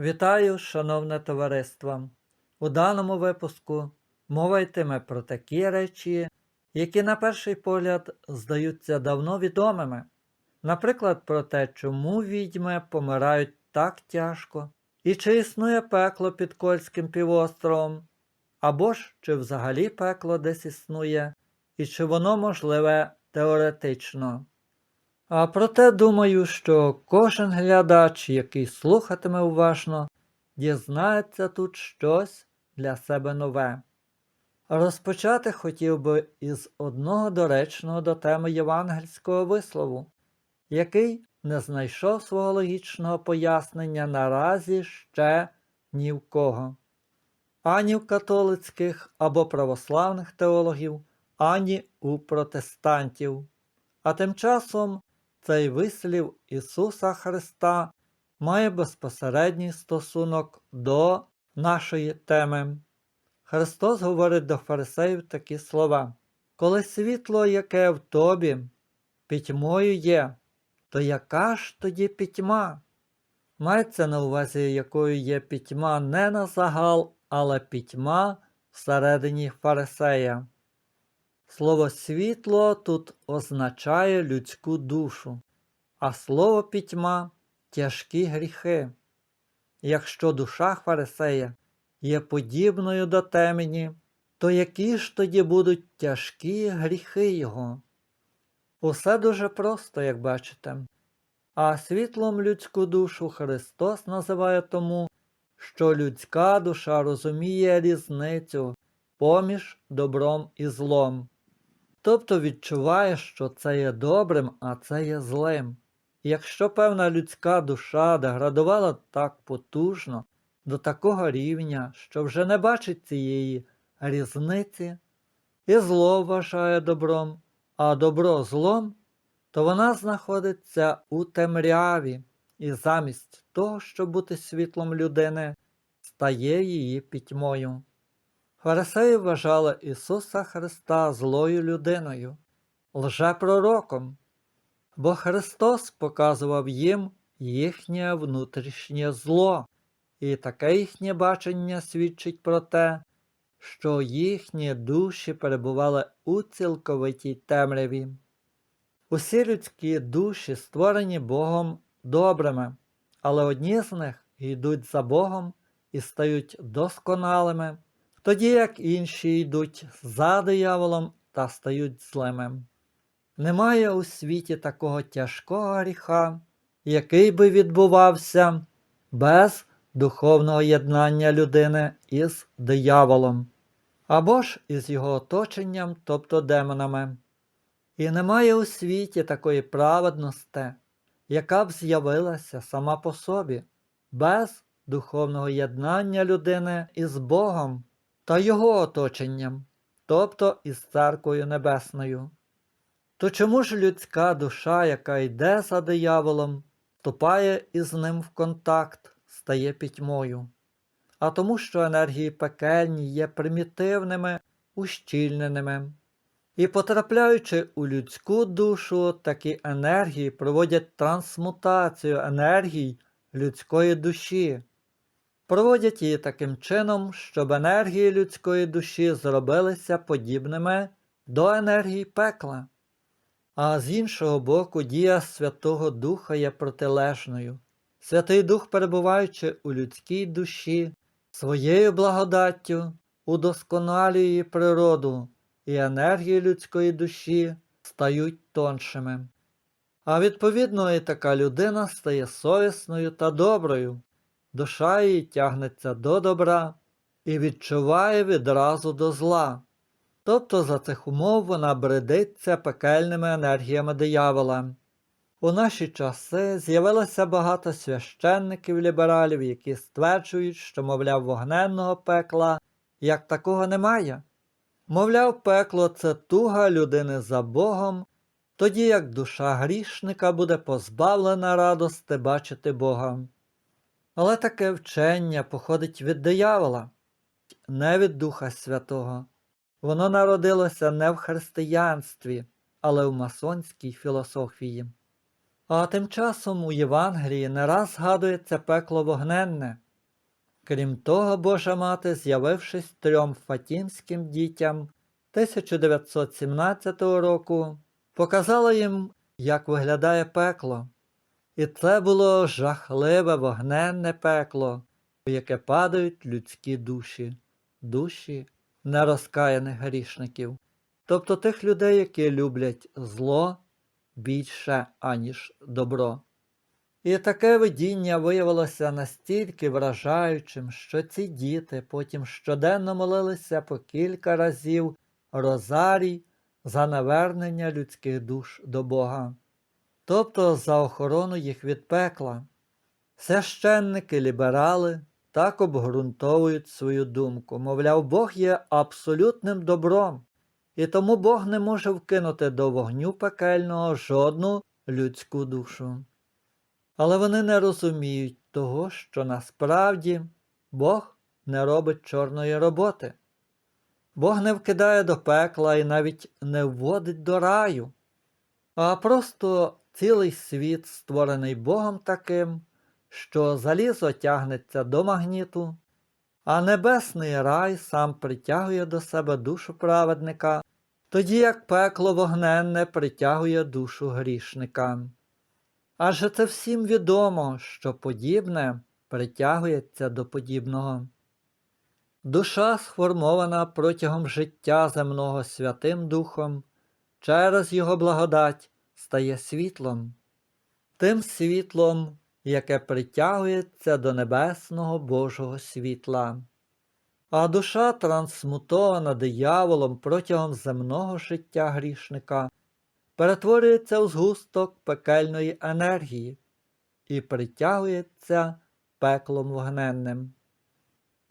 Вітаю, шановне товариство! У даному випуску мова йтиме про такі речі, які на перший погляд здаються давно відомими. Наприклад, про те, чому відьми помирають так тяжко, і чи існує пекло під Кольським півостровом, або ж чи взагалі пекло десь існує, і чи воно можливе теоретично. А проте думаю, що кожен глядач, який слухатиме уважно, дізнається тут щось для себе нове. Розпочати хотів би із одного доречного до теми євангельського вислову, який не знайшов свого логічного пояснення наразі ще ні в кого. Ані в католицьких або православних теологів, ані у протестантів. А тим часом цей вислів Ісуса Христа має безпосередній стосунок до нашої теми. Христос говорить до фарисеїв такі слова: Коли світло, яке в тобі, пітьмою є, то яка ж тоді пітьма? Мається на увазі, якою є пітьма не на загал, але пітьма всередині фарисея. Слово світло тут означає людську душу, а слово пітьма тяжкі гріхи. Якщо душа фарисея є подібною до темені, то які ж тоді будуть тяжкі гріхи його? Усе дуже просто, як бачите. А світлом людську душу Христос називає тому, що людська душа розуміє різницю поміж добром і злом. Тобто відчуває, що це є добрим, а це є злим. Якщо певна людська душа деградувала так потужно до такого рівня, що вже не бачить цієї різниці, і зло вважає добром, а добро злом, то вона знаходиться у темряві, і замість того, щоб бути світлом людини, стає її пітьмою. Фарисеї вважали Ісуса Христа злою людиною, лжепророком, бо Христос показував їм їхнє внутрішнє зло, і таке їхнє бачення свідчить про те, що їхні душі перебували у цілковитій темряві. Усі людські душі створені Богом добрими, але одні з них йдуть за Богом і стають досконалими тоді як інші йдуть за дияволом та стають злими. Немає у світі такого тяжкого гріха, який би відбувався без духовного єднання людини із дияволом, або ж із його оточенням, тобто демонами. І немає у світі такої праведності, яка б з'явилася сама по собі, без духовного єднання людини із Богом та його оточенням, тобто із Церквою Небесною. То чому ж людська душа, яка йде за дияволом, вступає із ним в контакт, стає пітьмою? А тому, що енергії пекельні є примітивними, ущільненими. І потрапляючи у людську душу, такі енергії проводять трансмутацію енергій людської душі, проводять її таким чином, щоб енергії людської душі зробилися подібними до енергії пекла. А з іншого боку, дія Святого Духа є протилежною. Святий Дух, перебуваючи у людській душі, своєю благодаттю удосконалює її природу, і енергії людської душі стають тоншими. А відповідно і така людина стає совісною та доброю, душа її тягнеться до добра і відчуває відразу до зла. Тобто за цих умов вона бредиться пекельними енергіями диявола. У наші часи з'явилося багато священників-лібералів, які стверджують, що, мовляв, вогненного пекла як такого немає. Мовляв, пекло це туга людини за Богом, тоді як душа грішника буде позбавлена радости бачити Бога. Але таке вчення походить від диявола, не від Духа Святого. Воно народилося не в християнстві, але в масонській філософії. А тим часом у Євангелії не раз згадується пекло вогненне, Крім того, Божа мати, з'явившись трьом фатімським дітям 1917 року, показала їм, як виглядає пекло. І це було жахливе вогненне пекло, в яке падають людські душі, душі нерозкаяних грішників, тобто тих людей, які люблять зло більше, аніж добро. І таке видіння виявилося настільки вражаючим, що ці діти потім щоденно молилися по кілька разів розарій за навернення людських душ до Бога, тобто за охорону їх від пекла. Священники ліберали так обґрунтовують свою думку, мовляв, Бог є абсолютним добром, і тому Бог не може вкинути до вогню пекельного жодну людську душу. Але вони не розуміють того, що насправді Бог не робить чорної роботи. Бог не вкидає до пекла і навіть не вводить до раю, а просто цілий світ створений Богом таким, що залізо тягнеться до магніту, а небесний рай сам притягує до себе душу праведника, тоді як пекло вогненне притягує душу грішника. Адже це всім відомо, що подібне притягується до подібного. Душа сформована протягом життя земного Святим Духом, через Його благодать стає світлом, тим світлом, яке притягується до небесного Божого світла. А душа, трансмутована дияволом протягом земного життя грішника, перетворюється у згусток пекельної енергії і притягується пеклом вогненним.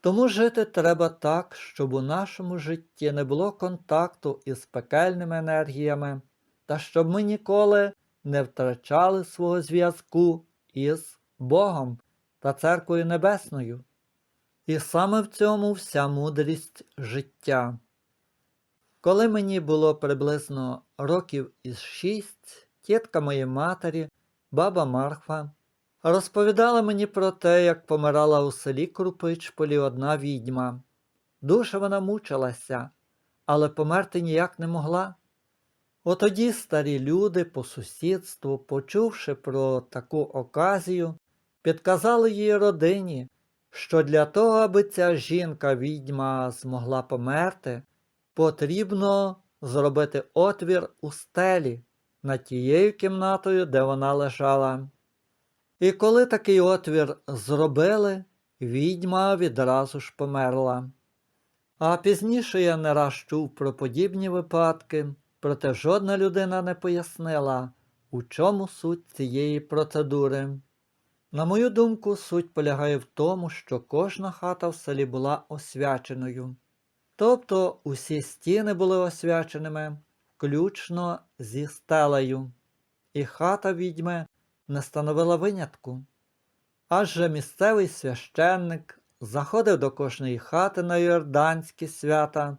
Тому жити треба так, щоб у нашому житті не було контакту із пекельними енергіями, та щоб ми ніколи не втрачали свого зв'язку із Богом та Церквою Небесною. І саме в цьому вся мудрість життя. Коли мені було приблизно років із шість, тітка моєї матері, баба Марфа, розповідала мені про те, як помирала у селі Крупичполі одна відьма. Дуже вона мучилася, але померти ніяк не могла. Отоді старі люди по сусідству, почувши про таку оказію, підказали її родині, що для того, аби ця жінка відьма змогла померти, потрібно зробити отвір у стелі над тією кімнатою, де вона лежала. І коли такий отвір зробили, відьма відразу ж померла. А пізніше я не раз чув про подібні випадки, проте жодна людина не пояснила, у чому суть цієї процедури. На мою думку, суть полягає в тому, що кожна хата в селі була освяченою. Тобто усі стіни були освяченими, включно зі стелею, і хата відьми не становила винятку. Адже місцевий священник заходив до кожної хати на йорданські свята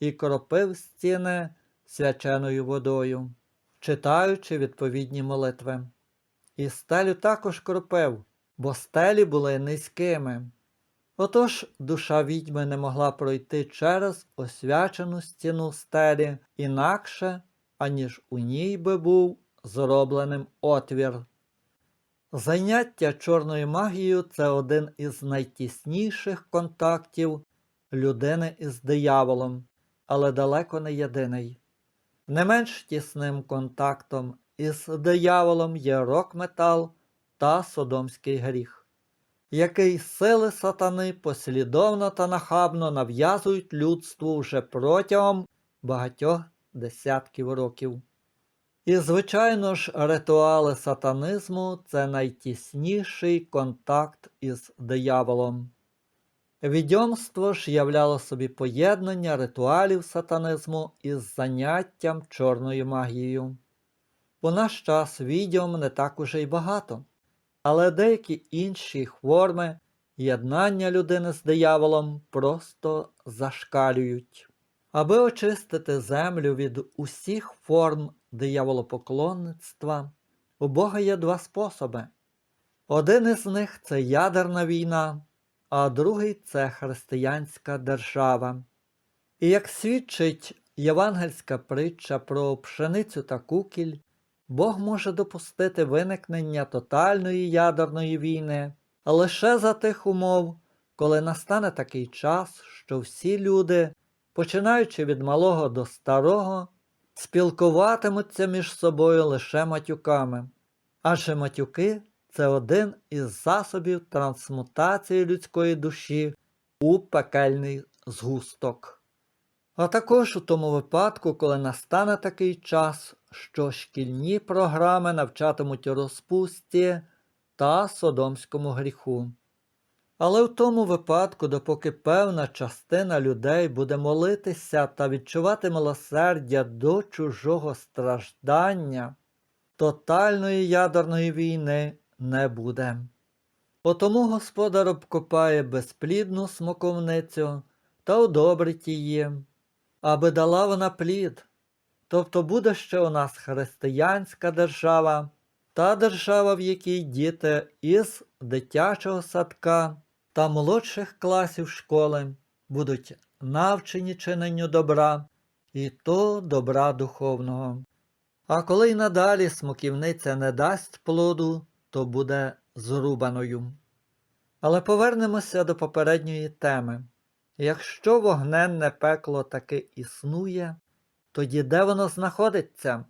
і кропив стіни свяченою водою, читаючи відповідні молитви. І стелю також кропив, бо стелі були низькими. Отож душа відьми не могла пройти через освячену стіну стелі інакше, аніж у ній би був зробленим отвір. Заняття чорною магією це один із найтісніших контактів людини із дияволом, але далеко не єдиний. Не менш тісним контактом із дияволом є рок-метал та содомський гріх, який сили сатани послідовно та нахабно нав'язують людству вже протягом багатьох десятків років. І, звичайно ж, ритуали сатанизму це найтісніший контакт із дияволом. Відьомство ж являло собі поєднання ритуалів сатанизму із заняттям чорною магією. У наш час відьом не так уже й багато, але деякі інші форми єднання людини з дияволом просто зашкалюють. Аби очистити землю від усіх форм дияволопоклонництва, у Бога є два способи. Один із них це ядерна війна, а другий це християнська держава. І як свідчить євангельська притча про пшеницю та кукіль, Бог може допустити виникнення тотальної ядерної війни лише за тих умов, коли настане такий час, що всі люди, починаючи від малого до старого, спілкуватимуться між собою лише матюками, адже матюки це один із засобів трансмутації людської душі у пекельний згусток. А також у тому випадку, коли настане такий час, що шкільні програми навчатимуть розпусті та содомському гріху. Але в тому випадку, допоки певна частина людей буде молитися та відчувати милосердя до чужого страждання, тотальної ядерної війни не буде. Потому господар обкопає безплідну смоковницю та одобрить її, аби дала вона плід. Тобто буде ще у нас християнська держава, та держава, в якій діти із дитячого садка та молодших класів школи будуть навчені чиненню добра, і то добра духовного. А коли й надалі смоківниця не дасть плоду, то буде зрубаною. Але повернемося до попередньої теми. Якщо вогненне пекло таки існує, тоді де воно знаходиться?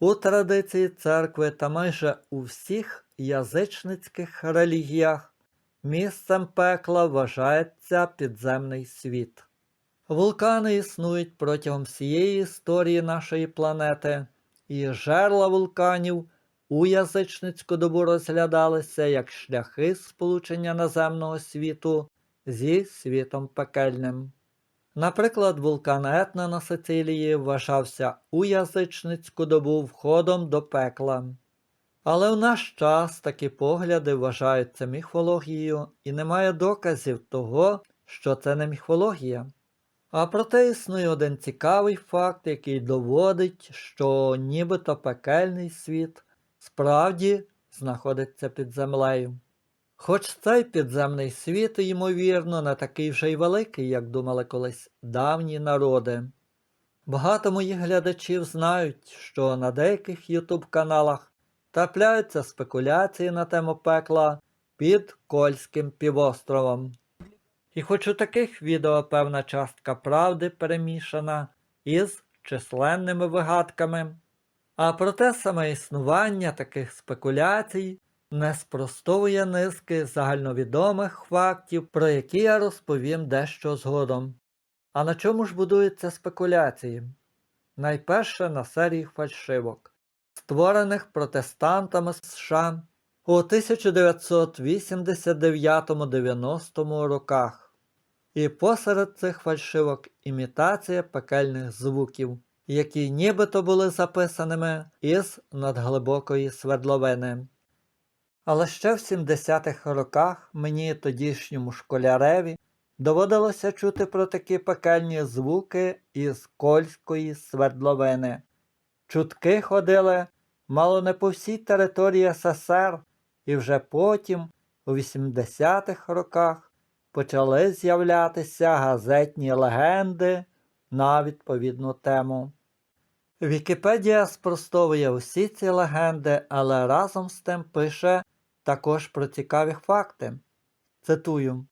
У традиції церкви та майже у всіх язичницьких релігіях місцем пекла вважається підземний світ. Вулкани існують протягом всієї історії нашої планети, і жерла вулканів у язичницьку добу розглядалися як шляхи сполучення наземного світу зі світом пекельним. Наприклад, вулкан Етна на Сицилії вважався у язичницьку добу входом до пекла. Але в наш час такі погляди вважаються міфологією і немає доказів того, що це не міфологія. А проте існує один цікавий факт, який доводить, що нібито пекельний світ справді знаходиться під землею. Хоч цей підземний світ, ймовірно, не такий вже й великий, як думали колись давні народи. Багато моїх глядачів знають, що на деяких ютуб каналах трапляються спекуляції на тему пекла під Кольським півостровом. І хоч у таких відео певна частка правди перемішана із численними вигадками, а проте саме існування таких спекуляцій не спростовує низки загальновідомих фактів, про які я розповім дещо згодом. А на чому ж будуються спекуляції? Найперше на серії фальшивок, створених протестантами США у 1989-90 роках. І посеред цих фальшивок імітація пекельних звуків, які нібито були записаними із надглибокої свердловини. Але ще в 70-х роках мені тодішньому школяреві доводилося чути про такі пекельні звуки із Кольської свердловини. Чутки ходили мало не по всій території СССР, і вже потім, у 80-х роках, почали з'являтися газетні легенди на відповідну тему. Вікіпедія спростовує усі ці легенди, але разом з тим пише також про цікаві факти. Цитую.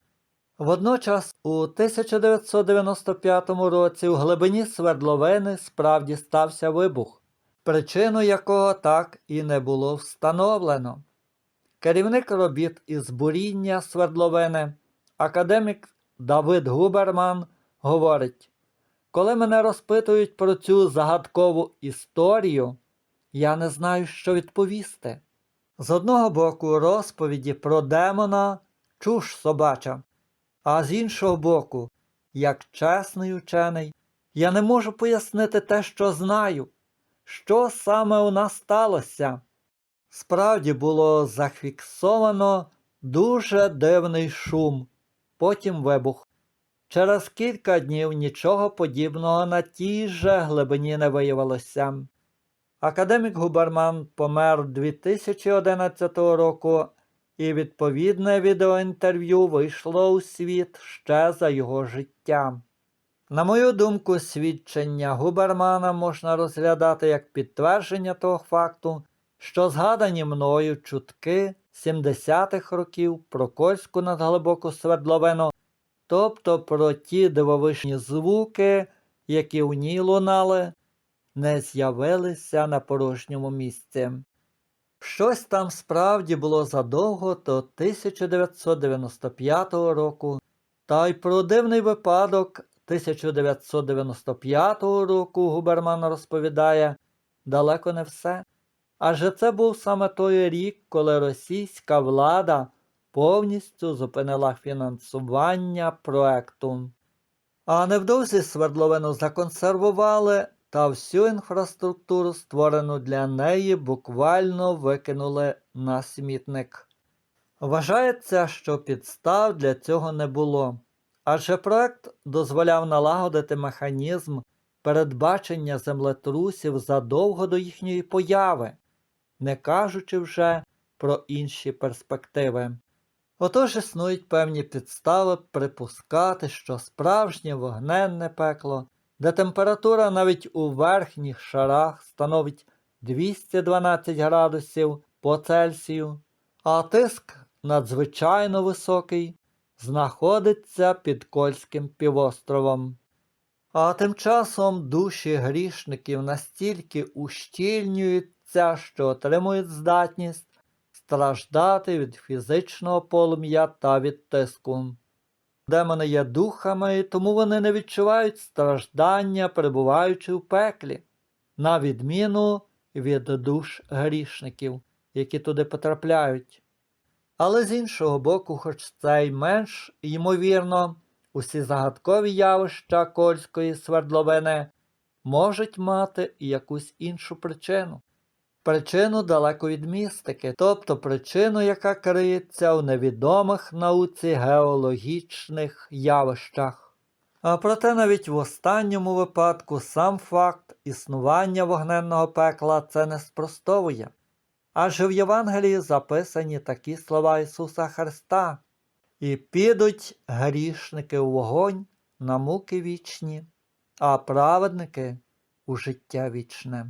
Водночас у 1995 році у глибині свердловини справді стався вибух, причину якого так і не було встановлено. Керівник робіт із буріння свердловини, академік Давид Губерман, говорить: коли мене розпитують про цю загадкову історію, я не знаю, що відповісти. З одного боку, розповіді про демона чуш собача, а з іншого боку, як чесний учений, я не можу пояснити те, що знаю, що саме у нас сталося. Справді було зафіксовано дуже дивний шум, потім вибух. Через кілька днів нічого подібного на тій же глибині не виявилося. Академік Губерман помер 2011 року, і відповідне відеоінтерв'ю вийшло у світ ще за його життя. На мою думку, свідчення Губермана можна розглядати як підтвердження того факту, що згадані мною чутки 70-х років про Кольську надглибоку свердловину, тобто про ті дивовижні звуки, які у ній лунали, не з'явилися на порожньому місці. Щось там справді було задовго до 1995 року, та й про дивний випадок 1995 року Губерман розповідає далеко не все. Адже це був саме той рік, коли російська влада повністю зупинила фінансування проекту. А невдовзі свердловину законсервували та всю інфраструктуру, створену для неї, буквально викинули на смітник. Вважається, що підстав для цього не було, адже проект дозволяв налагодити механізм передбачення землетрусів задовго до їхньої появи, не кажучи вже про інші перспективи. Отож існують певні підстави припускати, що справжнє вогненне пекло, де температура навіть у верхніх шарах становить 212 градусів по Цельсію, а тиск надзвичайно високий, знаходиться під Кольським півостровом. А тим часом душі грішників настільки ущільнюються, що отримують здатність страждати від фізичного полум'я та від тиску. Демони є духами, тому вони не відчувають страждання, перебуваючи в пеклі, на відміну від душ грішників, які туди потрапляють. Але з іншого боку, хоч це й менш ймовірно, усі загадкові явища Кольської свердловини можуть мати і якусь іншу причину. Причину далеко від містики, тобто причину, яка криється у невідомих науці геологічних явищах. А проте навіть в останньому випадку сам факт існування вогненного пекла це не спростовує. Адже в Євангелії записані такі слова Ісуса Христа і підуть грішники у вогонь на муки вічні, а праведники у життя вічне.